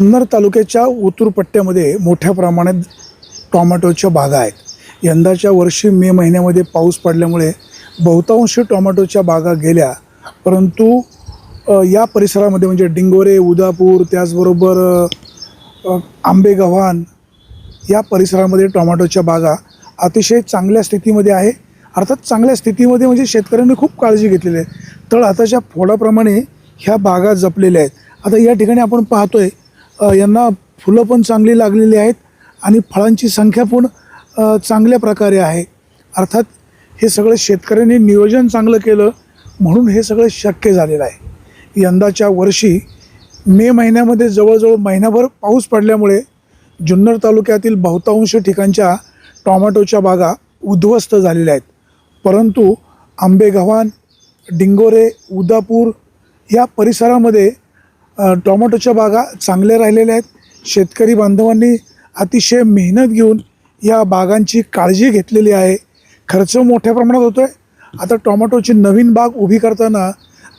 जुन्नर तालुक्याच्या उतूरपट्ट्यामध्ये मोठ्या प्रमाणात टॉमॅटोच्या बागा आहेत. यंदाच्या वर्षी मे महिन्यामध्ये पाऊस पडल्यामुळे बहुतांश टोमॅटोच्या बागा गेल्या परंतु या परिसरामध्ये म्हणजे डिंगोरे उदापूर त्याचबरोबर आंबेगव्हाण या परिसरामध्ये टोमॅटोच्या बागा अतिशय चांगल्या स्थितीमध्ये आहे. अर्थात चांगल्या स्थितीमध्ये म्हणजे शेतकऱ्यांनी खूप काळजी घेतलेली आहे. तळ हाताच्या फोडाप्रमाणे ह्या बागा जपलेल्या आहेत. आता या ठिकाणी आपण पाहतोय यांना फुलं पण चांगली लागलेली आहेत आणि फळांची संख्या पण चांगल्या प्रकारे आहे. अर्थात हे सगळं शेतकऱ्यांनी नियोजन चांगलं केलं म्हणून हे सगळं शक्य झालेलं आहे. यंदाच्या वर्षी मे महिन्यामध्ये जवळजवळ महिनाभर पाऊस पडल्यामुळे जुन्नर तालुक्यातील बहुतांश ठिकाणच्या टॉमॅटोच्या बागा उद्ध्वस्त झालेल्या आहेत. परंतु आंबेगव्हाण डिंगोरे उदापूर या परिसरामध्ये टोमॅटोच्या बागा चांगल्या राहिलेल्या आहेत. शेतकरी बांधवांनी अतिशय मेहनत घेऊन या बागांची काळजी घेतलेली आहे. खर्च मोठ्या प्रमाणात होतो आहे आता टोमॅटोची नवीन बाग उभी करताना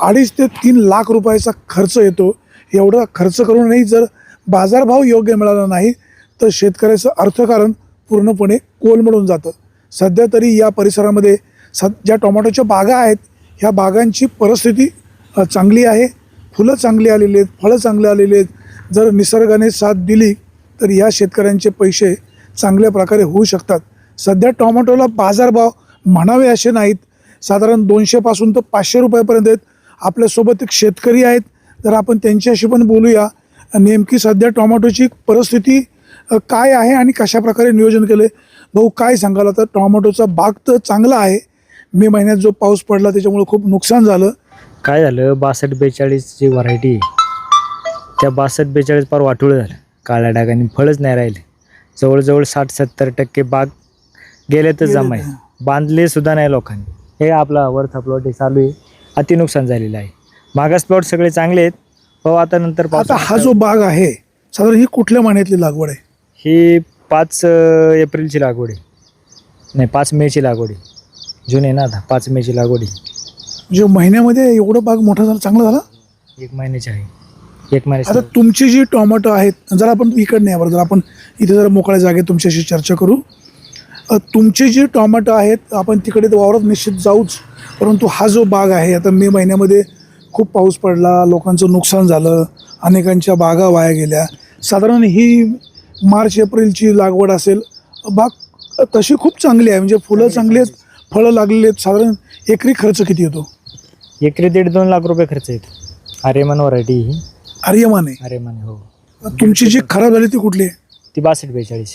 अडीच ते तीन लाख रुपयाचा खर्च येतो. एवढा खर्च करूनही जर बाजारभाव योग्य मिळाला नाही तर शेतकऱ्याचं अर्थकारण पूर्णपणे कोलमडून जातं. सध्या तरी या परिसरामध्ये सद ज्या टोमॅटोच्या बागा आहेत. ह्या बागांची परिस्थिती चांगली आहे. फुलं चांगली आलेली आहेत फळं चांगले आलेली आहेत. जर निसर्गाने साथ दिली तर या शेतकऱ्यांचे पैसे चांगल्या प्रकारे होऊ शकतात. सध्या टोमॅटोला बाजारभाव म्हणावे असे नाहीत. साधारण दोनशेपासून तर पाचशे रुपयापर्यंत आहेत. आपल्यासोबत एक शेतकरी आहेत. तर आपण त्यांच्याशी पण बोलूया. नेमकी सध्या टोमॅटोची परिस्थिती काय आहे आणि कशा प्रकारे नियोजन केलं भाऊ काय सांगाल? आता टोमॅटोचा बाग तर चांगला आहे. मे महिन्यात जो पाऊस पडला त्याच्यामुळे खूप नुकसान झालं. काय झालं? बासष्ट बेचाळीस जी व्हरायटी त्या बासष्ट बेचाळीस पार वाटोळं झालं. काळ्या डागाने फळच नाही राहिले. जवळजवळ साठ सत्तर टक्के बाग गेले तर जमाय. बांधले सुद्धा नाही लोकांनी. हे आपला वरचा प्लॉट हे चालू आहे. अति नुकसान झालेलं आहे. मागास प्लॉट सगळे चांगले आहेत. हो आता नंतर आता हा जो बाग आहे साधारण ही कुठल्या महिन्यातली लागवड आहे? ही पाच अं, एप्रिलची लागवड आहे. नाही पाच मेची लागवड आहे. जून आहे ना आता पाच मेची लागवड आहे. म्हणजे महिन्यामध्ये एवढं बाग मोठा झाला चांगला झाला? एक महिन्याची आहे. एक महिन्याची आता तुमची जी टोमॅटो आहेत जर आपण इकडे नाही बरं जर आपण इथे जर मोकळ्या जागेत तुमच्याशी चर्चा करू. अ, तुमचे जे टोमॅटो आहेत आपण तिकडे तर वावरात निश्चित जाऊच परंतु हा जो बाग आहे आता मे महिन्यामध्ये खूप पाऊस पडला लोकांचं नुकसान झालं अनेकांच्या बागा वाया गेल्या. साधारण ही मार्च एप्रिलची लागवड असेल बाग तशी खूप चांगली आहे म्हणजे फुलं चांगली आहेत फळं लागलेली आहेत. साधारण एकरी खर्च किती येतो एकरी दीड दोन लाख रुपये खर्च येतो. आर्यमान व्हरायटी ही. आर्यमान आहे? आर्यमान हो. तुमची जी खराब झाली ती कुठली आहे? ती बासष्ट बेचाळीस.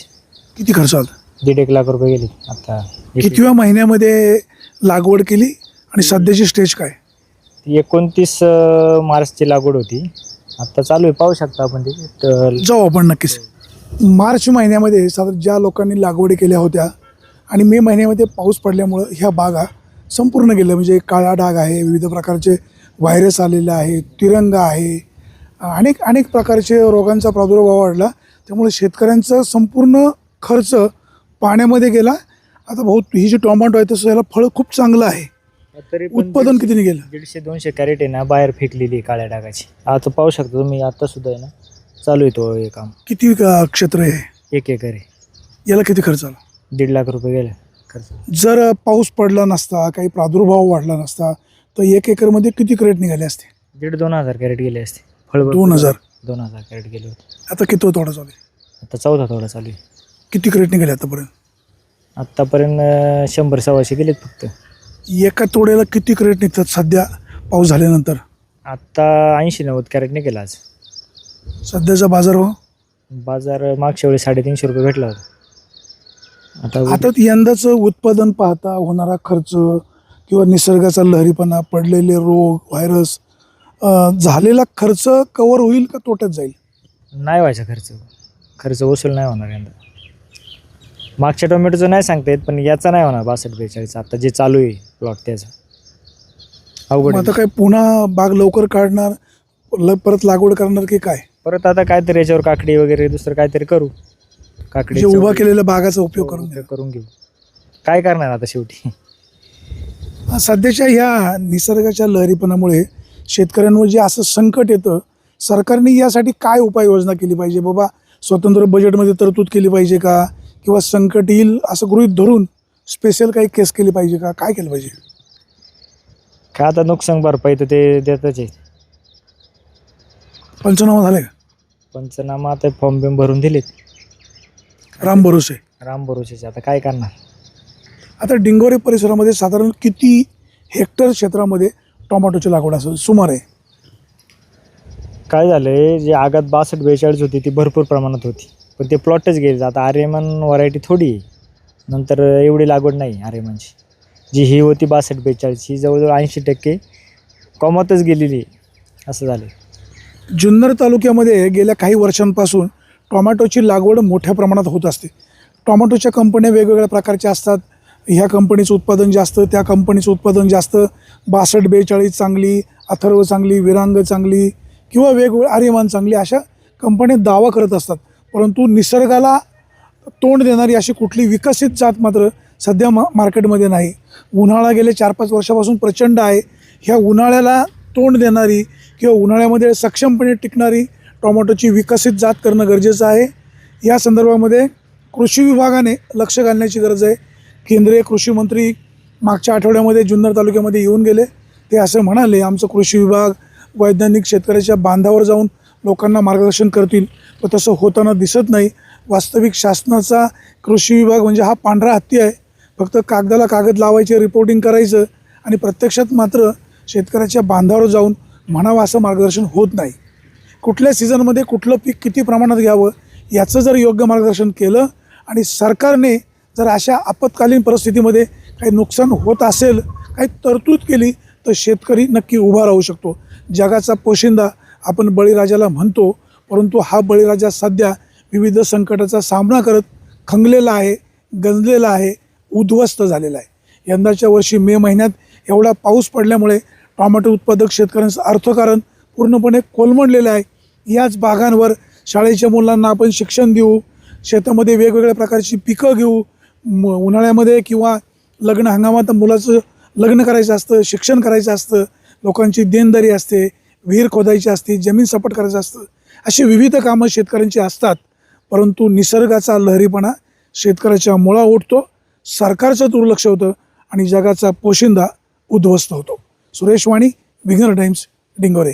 किती खर्च आला? दीड एक लाख रुपये गेली. आता एक- कितव्या महिन्यामध्ये लागवड केली आणि सध्याची स्टेज काय? ती एकोणतीस अं, मार्चची लागवड होती. आता चालू आहे पाहू शकता आपण ते. तर जाऊ आपण नक्कीच. मार्च महिन्यामध्ये साधारण ज्या लोकांनी लागवडी केल्या होत्या आणि मे महिन्यामध्ये पाऊस पडल्यामुळं ह्या बागा संपूर्ण गेल्या म्हणजे काळा डाग आहे विविध प्रकारचे व्हायरस आलेले आहे तिरंगा आहे. अनेक अनेक प्रकारचे रोगांचा प्रादुर्भाव वाढला. त्यामुळे शेतकऱ्यांचा संपूर्ण खर्च पाण्यामध्ये गेला. आता भाऊ ही जी टोमॅटो आहे तसं याला फळ खूप चांगलं आहे. तरी उत्पादन कितीने गेलं? दीडशे दोनशे कॅरेट आहे ना बाहेर फेकलेली आहे काळ्या डागाची. आता पाहू शकता तुम्ही आता सुद्धा आहे ना चालू आहे तो हे काम. किती अ, क्षेत्र आहे? एक एकर आहे. याला किती खर्च आला? दीड लाख रुपये गेले. जर पाऊस पडला नसता काही प्रादुर्भाव वाढला नसता तर एक एकरमध्ये किती क्रेट निघाले असते? दीड दोन हजार कॅरेट गेले असते. दोन हजार? दोन हजार कॅरेट गेले होते. आता किती तोडा चालू आहे? आता चौथा थोडा चालू आहे. किती क्रेट निघाले आतापर्यंत? आत्तापर्यंत अं, शंभर सव्वाशे गेलेत फक्त. एका तोड्याला किती क्रेट निघतात सध्या पाऊस झाल्यानंतर? आत्ता ऐंशी नव्वद कॅरेट निघेल आज. सध्याचा बाजारभाव? बाजार मागच्या वेळी साडेतीनशे रुपये भेटला होता. आता आता यंदाचं उत्पादन पाहता होणारा खर्च किंवा निसर्गाचा लहरीपणा पडलेले रोग व्हायरस झालेला खर्च कवर होईल का तोट्यात जाईल? नाही व्हायचा खर्च. खर्च वसूल नाही होणार यंदा. मागच्या टोमॅटोचं नाही सांगता येत पण याचा नाही होणार बासष्ट बेचाळीस. आता जे चालू आहे प्लॉट त्याचा. अवघड मग आहे. आता काय पुन्हा बाग लवकर काढणार ल परत लागवड करणार की काय? परत आता काहीतरी याच्यावर काकडी वगैरे दुसरं काहीतरी करू. काकडी जे उभा केलेल्या बागाचा उपयोग करून घ्या करून घेऊ. काय करणार आता शेवटी? सध्याच्या ह्या निसर्गाच्या लहरीपणामुळे शेतकऱ्यांवर जे असं संकट येतं सरकारने यासाठी काय उपाययोजना केली पाहिजे? बाबा स्वतंत्र बजेटमध्ये तरतूद केली पाहिजे का? किंवा संकट येईल असं गृहीत धरून स्पेशल काही केस केली पाहिजे का? काय केलं पाहिजे? काय आता नुकसान भरपाई तर ते देतच आहे. पंचनामा झाले का? पंचनामा आता फॉर्म बिम भरून दिलेत. राम भरोसे. राम भरोसेचे. आता काय करणार? आता डिंगोरे परिसरामध्ये साधारण किती हेक्टर क्षेत्रामध्ये टोमॅटोची लागवड असेल? सुमारे. काय झालंय जे आगात बासष्ट बेचाळीस होती ती भरपूर प्रमाणात होती. पण ते प्लॉटच गेले. आता आर्यमन व्हरायटी थोडी आहे. नंतर एवढी लागवड नाही आर्यमनची. जी ही होती बासष्ट बेचाळीस ही जवळजवळ ऐंशी टक्के कॉमातच गेलेली आहे. असं झालं जुन्नर तालुक्यामध्ये गेल्या काही वर्षांपासून टोमॅटोची लागवड मोठ्या प्रमाणात होत असते. टोमॅटोच्या कंपन्या वेगवेगळ्या प्रकारच्या असतात. ह्या कंपनीचं उत्पादन जास्त त्या कंपनीचं उत्पादन जास्त. बासष्ट बेचाळीस चांगली अथर्व चांगली विरांग चांगली किंवा वेगवेगळ्या आर्यमान चांगली अशा कंपन्या दावा करत असतात. परंतु निसर्गाला तोंड देणारी अशी कुठली विकसित जात मात्र सध्या मा मार्केटमध्ये नाही. उन्हाळा गेले चार पाच वर्षापासून प्रचंड आहे. ह्या उन्हाळ्याला तोंड देणारी किंवा उन्हाळ्यामध्ये सक्षमपणे टिकणारी टोमॅटोची विकसित जात करणं गरजेचं आहे. या संदर्भामध्ये कृषी विभागाने लक्ष घालण्याची गरज आहे. केंद्रीय कृषी मंत्री मागच्या आठवड्यामध्ये जुन्नर तालुक्यामध्ये येऊन गेले. ते असं म्हणाले आमचं कृषी विभाग वैज्ञानिक शेतकऱ्याच्या बांधावर जाऊन लोकांना मार्गदर्शन करतील. पण तसं होताना दिसत नाही. वास्तविक शासनाचा कृषी विभाग म्हणजे हा पांढरा हत्ती आहे. फक्त कागदाला कागद लावायचे रिपोर्टिंग करायचं आणि प्रत्यक्षात मात्र शेतकऱ्याच्या बांधावर जाऊन म्हणावं असं मार्गदर्शन होत नाही. कुठल्या सीझनमध्ये कुठलं पीक किती प्रमाणात घ्यावं याचं जर योग्य मार्गदर्शन केलं आणि सरकारने जर अशा आपत्कालीन परिस्थितीमध्ये काही नुकसान होत असेल काही तरतूद केली तर शेतकरी नक्की उभा राहू शकतो. जगाचा पोशिंदा आपण बळीराजाला म्हणतो परंतु हा बळीराजा सध्या विविध संकटाचा सामना करत खंगलेला आहे गंजलेला आहे उद्ध्वस्त झालेला आहे. यंदाच्या वर्षी मे महिन्यात एवढा पाऊस पडल्यामुळे टॉमॅटो उत्पादक शेतकऱ्यांचं अर्थकारण पूर्णपणे कोलमडलेलं आहे. याच बागांवर शाळेच्या मुलांना आपण शिक्षण देऊ शेतामध्ये वेगवेगळ्या प्रकारची पिकं घेऊ म उन्हाळ्यामध्ये किंवा लग्न हंगामात मुलाचं लग्न करायचं असतं शिक्षण करायचं असतं लोकांची देणदारी असते विहीर खोदायची असते जमीन सपाट करायचं असतं. अशी विविध कामं शेतकऱ्यांची असतात परंतु निसर्गाचा लहरीपणा शेतकऱ्याच्या मुळा उठतो सरकारचं दुर्लक्ष होतं आणि जगाचा पोशिंदा उद्ध्वस्त होतो. सुरेश वाणी विघ्नर टाइम्स डिंगोरे.